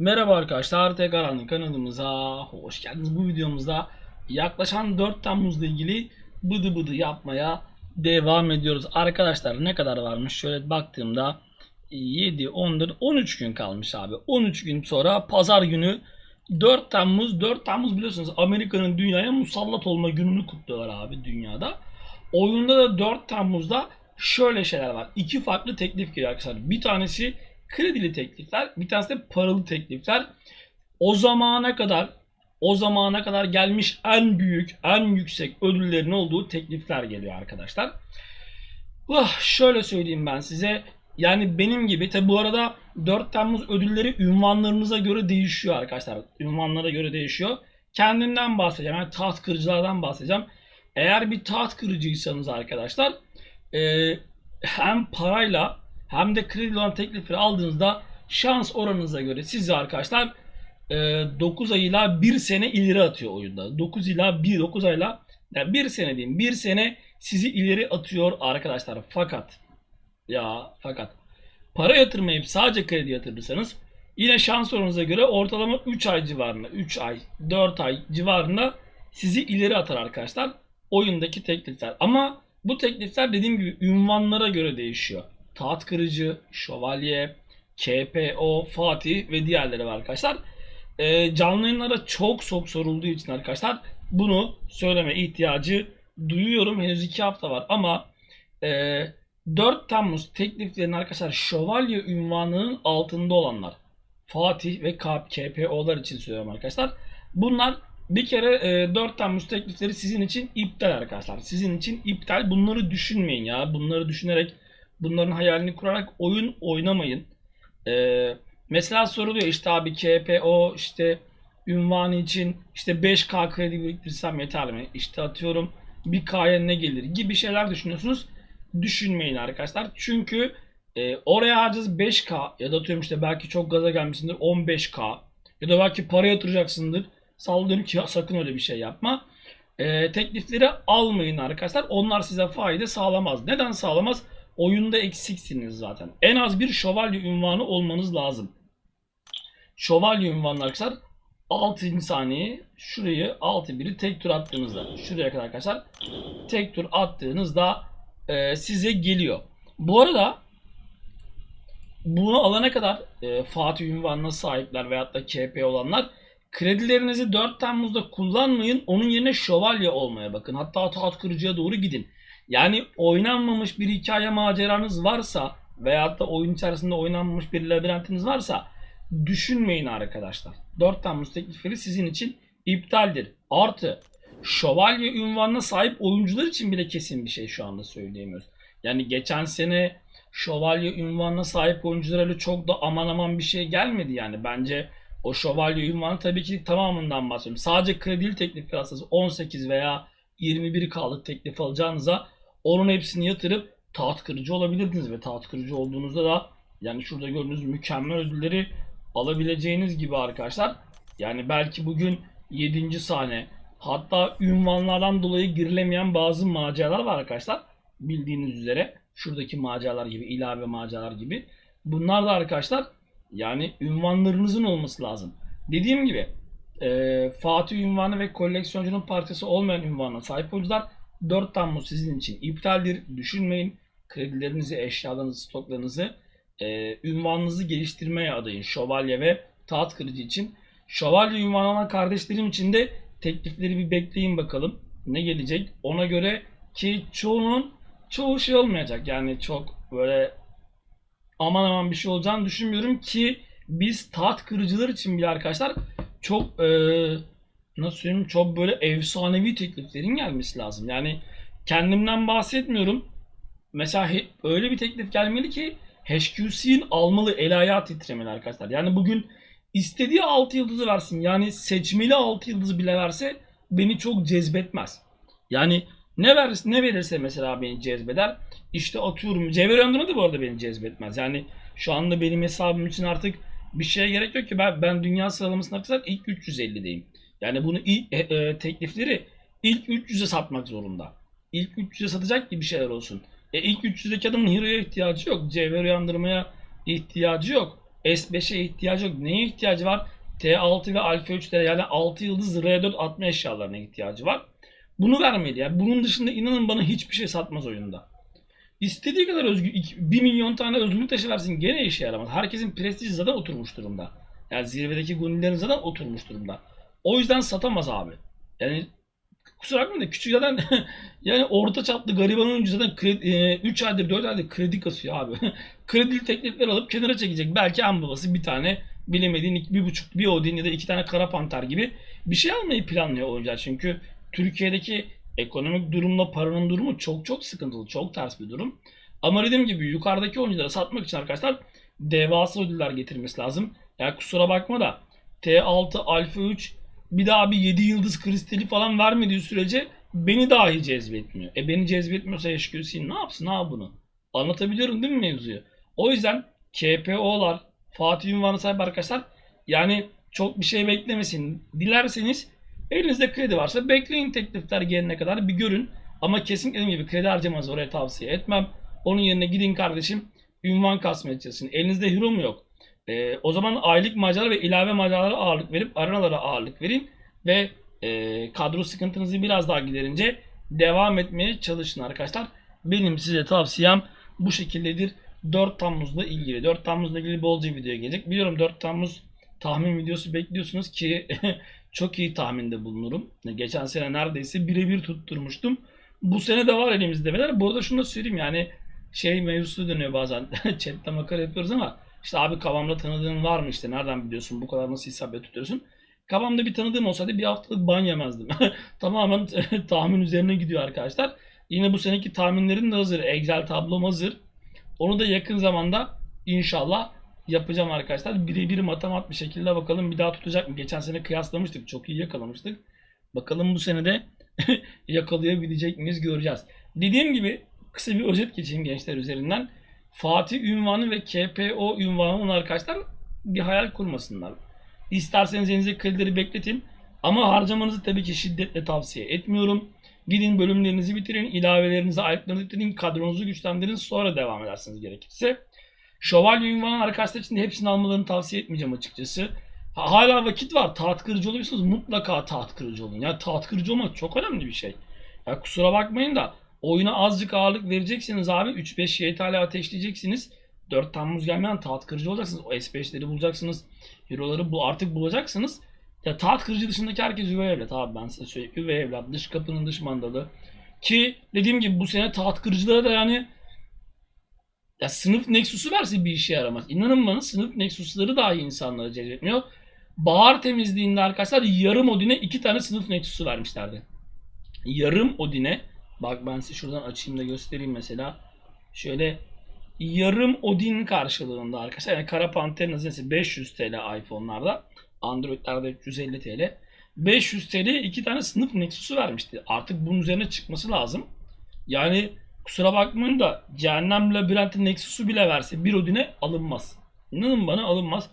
Merhaba arkadaşlar, tekrardan kanalımıza hoş geldiniz. Bu videomuzda yaklaşan 4 Temmuz'la ilgili bıdı bıdı yapmaya devam ediyoruz. Arkadaşlar ne kadar varmış? Şöyle baktığımda 7, 14, 13 gün kalmış abi. 13 gün sonra pazar günü 4 Temmuz. 4 Temmuz biliyorsunuz Amerika'nın dünyaya musallat olma gününü kutluyorlar abi dünyada. Oyunda da 4 Temmuz'da şöyle şeyler var. İki farklı teklif geliyor arkadaşlar. Bir tanesi kredili teklifler, bir tanesi de paralı teklifler. O zamana kadar o zamana kadar gelmiş en büyük, en yüksek ödüllerin olduğu teklifler geliyor arkadaşlar. Ah, şöyle söyleyeyim ben size. Yani benim gibi tabi bu arada 4 Temmuz ödülleri ünvanlarınıza göre değişiyor arkadaşlar. Ünvanlara göre değişiyor. Kendimden bahsedeceğim. Yani taht kırıcılardan bahsedeceğim. Eğer bir taht kırıcıysanız arkadaşlar e, hem parayla hem de kredi olan teklifleri aldığınızda şans oranınıza göre sizi arkadaşlar e, 9 ayıyla 1 sene ileri atıyor oyunda. 9 ila 1 9 ayla yani 1 sene diyeyim 1 sene sizi ileri atıyor arkadaşlar. Fakat ya fakat para yatırmayıp sadece kredi yatırırsanız yine şans oranınıza göre ortalama 3 ay civarında 3 ay 4 ay civarında sizi ileri atar arkadaşlar oyundaki teklifler. Ama bu teklifler dediğim gibi ünvanlara göre değişiyor. Taht kırıcı, şövalye, KPO, Fatih ve diğerleri var arkadaşlar. Ee, canlı yayınlara çok çok sorulduğu için arkadaşlar bunu söyleme ihtiyacı duyuyorum. Henüz 2 hafta var ama e, 4 Temmuz tekliflerinin arkadaşlar şövalye ünvanının altında olanlar Fatih ve KPO'lar için söylüyorum arkadaşlar. Bunlar bir kere e, 4 Temmuz teklifleri sizin için iptal arkadaşlar. Sizin için iptal. Bunları düşünmeyin ya. Bunları düşünerek bunların hayalini kurarak oyun oynamayın. Ee, mesela soruluyor işte abi KPO işte ünvanı için işte 5K kredi biriktirsem yeter mi? İşte atıyorum 1K'ya ne gelir gibi şeyler düşünüyorsunuz. Düşünmeyin arkadaşlar. Çünkü e, oraya harcayacağız 5K ya da atıyorum işte belki çok gaza gelmişsindir 15K ya da belki para yatıracaksındır. Sallıyorum ki sakın öyle bir şey yapma. E, teklifleri almayın arkadaşlar. Onlar size fayda sağlamaz. Neden sağlamaz? Oyunda eksiksiniz zaten. En az bir şövalye ünvanı olmanız lazım. Şövalye ünvanı arkadaşlar 6. saniye şurayı 6 biri tek tur attığınızda şuraya kadar arkadaşlar tek tur attığınızda e, size geliyor. Bu arada bunu alana kadar e, Fatih ünvanına sahipler veyahut da KP olanlar kredilerinizi 4 Temmuz'da kullanmayın. Onun yerine şövalye olmaya bakın. Hatta taht kırıcıya doğru gidin. Yani oynanmamış bir hikaye maceranız varsa veyahut da oyun içerisinde oynanmamış bir labirentiniz varsa düşünmeyin arkadaşlar. 4 Temmuz teklifleri sizin için iptaldir. Artı şövalye ünvanına sahip oyuncular için bile kesin bir şey şu anda söyleyemiyoruz. Yani geçen sene şövalye ünvanına sahip oyunculara öyle çok da aman aman bir şey gelmedi yani. Bence o şövalye ünvanı tabii ki tamamından bahsediyorum. Sadece kredili teklif piyasası 18 veya 21 kaldık teklif alacağınıza onun hepsini yatırıp taht kırıcı olabilirdiniz ve taht kırıcı olduğunuzda da yani şurada gördüğünüz mükemmel ödülleri alabileceğiniz gibi arkadaşlar. Yani belki bugün 7. sahne hatta ünvanlardan dolayı girilemeyen bazı maceralar var arkadaşlar. Bildiğiniz üzere şuradaki maceralar gibi ilave maceralar gibi. Bunlar da arkadaşlar yani ünvanlarınızın olması lazım. Dediğim gibi e, Fatih ünvanı ve koleksiyoncunun parçası olmayan ünvana sahip oyuncular 4 Temmuz sizin için iptaldir. Düşünmeyin. Kredilerinizi, eşyalarınızı, stoklarınızı e, ünvanınızı geliştirmeye adayın. Şövalye ve taht kırıcı için. Şövalye ünvanı olan kardeşlerim için de teklifleri bir bekleyin bakalım. Ne gelecek? Ona göre ki çoğunun çoğu şey olmayacak. Yani çok böyle aman aman bir şey olacağını düşünmüyorum ki biz taht kırıcılar için bile arkadaşlar çok eee nasıl söyleyeyim çok böyle efsanevi tekliflerin gelmesi lazım. Yani kendimden bahsetmiyorum. Mesela öyle bir teklif gelmeli ki HQC'nin almalı el ayağı titremeli arkadaşlar. Yani bugün istediği 6 yıldızı versin. Yani seçmeli 6 yıldızı bile verse beni çok cezbetmez. Yani ne verirse, ne verirse mesela beni cezbeder. İşte atıyorum Cevher Öndür'ü de bu arada beni cezbetmez. Yani şu anda benim hesabım için artık bir şeye gerek yok ki ben, ben dünya sıralamasında arkadaşlar ilk 350'deyim. Yani bunu ilk, e, e, teklifleri ilk 300'e satmak zorunda. İlk 300'e satacak gibi şeyler olsun. E ilk 300'deki adamın hero'ya ihtiyacı yok. Cevher uyandırmaya ihtiyacı yok. S5'e ihtiyacı yok. Neye ihtiyacı var? T6 ve Alfa 3'lere yani 6 yıldız R4 atma eşyalarına ihtiyacı var. Bunu vermeli ya. Bunun dışında inanın bana hiçbir şey satmaz oyunda. İstediği kadar özgür, 1 milyon tane özgürlük taşı versin gene işe yaramaz. Herkesin prestiji zaten oturmuş durumda. Yani zirvedeki gunilerin zaten oturmuş durumda. O yüzden satamaz abi. Yani kusura bakmayın da küçük zaten yani orta çaplı gariban oyuncu zaten kredi, 3 aydır 4 aydır kredi kasıyor abi. Kredili teklifler alıp kenara çekecek. Belki en babası bir tane bilemediğin bir buçuk bir Odin ya da iki tane Kara Panter gibi bir şey almayı planlıyor oyuncular. Çünkü Türkiye'deki ekonomik durumla paranın durumu çok çok sıkıntılı. Çok ters bir durum. Ama dediğim gibi yukarıdaki oyunculara satmak için arkadaşlar devasa ödüller getirmesi lazım. Yani kusura bakma da T6, Alfa 3 bir daha bir 7 yıldız kristali falan vermediği sürece beni dahi cezbetmiyor. E beni cezbetmiyorsa HQC ne yapsın abi bunu? Anlatabiliyorum değil mi mevzuyu? O yüzden KPO'lar, Fatih Ünvanı sahip arkadaşlar yani çok bir şey beklemesin. Dilerseniz elinizde kredi varsa bekleyin teklifler gelene kadar bir görün. Ama kesinlikle dediğim gibi kredi harcamanızı oraya tavsiye etmem. Onun yerine gidin kardeşim ünvan kasmaya çalışın. Elinizde hero mu yok? Ee, o zaman aylık macera ve ilave maceralara ağırlık verip arenalara ağırlık verin ve e, kadro sıkıntınızı biraz daha giderince devam etmeye çalışın arkadaşlar. Benim size tavsiyem bu şekildedir. 4 Temmuz'la ilgili. 4 Temmuz'la ilgili bolca video gelecek. Biliyorum 4 Temmuz tahmin videosu bekliyorsunuz ki çok iyi tahminde bulunurum. Geçen sene neredeyse birebir tutturmuştum. Bu sene de var elimizde. Bu arada şunu da söyleyeyim yani şey mevzusu dönüyor bazen. Chat'te makara yapıyoruz ama işte abi kavamda tanıdığın var mı işte nereden biliyorsun bu kadar nasıl isabet tutuyorsun. Kavamda bir tanıdığım olsaydı bir haftalık ban yemezdim. Tamamen tahmin üzerine gidiyor arkadaşlar. Yine bu seneki tahminlerim de hazır. Excel tablom hazır. Onu da yakın zamanda inşallah yapacağım arkadaşlar. Birebir matemat bir şekilde bakalım bir daha tutacak mı? Geçen sene kıyaslamıştık. Çok iyi yakalamıştık. Bakalım bu sene de yakalayabilecek miyiz göreceğiz. Dediğim gibi kısa bir özet geçeyim gençler üzerinden. Fatih ünvanı ve KPO ünvanı arkadaşlar bir hayal kurmasınlar. İsterseniz elinizde kredileri bekletin. Ama harcamanızı tabii ki şiddetle tavsiye etmiyorum. Gidin bölümlerinizi bitirin, ilavelerinizi, ayetlerinizi bitirin, kadronuzu güçlendirin sonra devam edersiniz gerekirse. Şövalye ünvanı arkadaşlar için de hepsini almalarını tavsiye etmeyeceğim açıkçası. Ha, hala vakit var. Taht kırıcı oluyorsanız mutlaka taht kırıcı olun. Ya taht kırıcı olmak çok önemli bir şey. Ya kusura bakmayın da oyuna azıcık ağırlık vereceksiniz abi. 3-5 YTL ateşleyeceksiniz. 4 Temmuz gelmeyen taht kırıcı olacaksınız. O S5'leri bulacaksınız. Hero'ları bu artık bulacaksınız. Ya taht kırıcı dışındaki herkes üvey evlat abi ben size söyleyeyim. Üvey evlat, dış kapının dış mandalı. Ki dediğim gibi bu sene taht kırıcılara da yani ya sınıf Nexus'u verse bir işe yaramaz. İnanın bana sınıf Nexus'ları dahi insanları cezbetmiyor. Bahar temizliğinde arkadaşlar yarım Odin'e iki tane sınıf Nexus'u vermişlerdi. Yarım Odin'e bak ben size şuradan açayım da göstereyim mesela. Şöyle yarım Odin karşılığında arkadaşlar yani Kara Panter'in hazinesi 500 TL iPhone'larda Android'lerde 350 TL 500 TL iki tane sınıf Nexus'u vermişti. Artık bunun üzerine çıkması lazım. Yani kusura bakmayın da Cehennem Labirenti Nexus'u bile verse bir Odin'e alınmaz. İnanın bana alınmaz.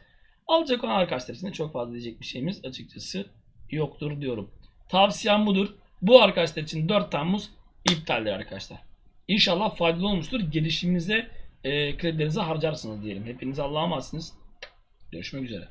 Alacak olan arkadaşlar için çok fazla diyecek bir şeyimiz açıkçası yoktur diyorum. Tavsiyem budur. Bu arkadaşlar için 4 Temmuz iptaldir arkadaşlar. İnşallah faydalı olmuştur. Gelişiminize e, kredilerinizi harcarsınız diyelim. Hepiniz Allah'a emanetsiniz. Görüşmek üzere.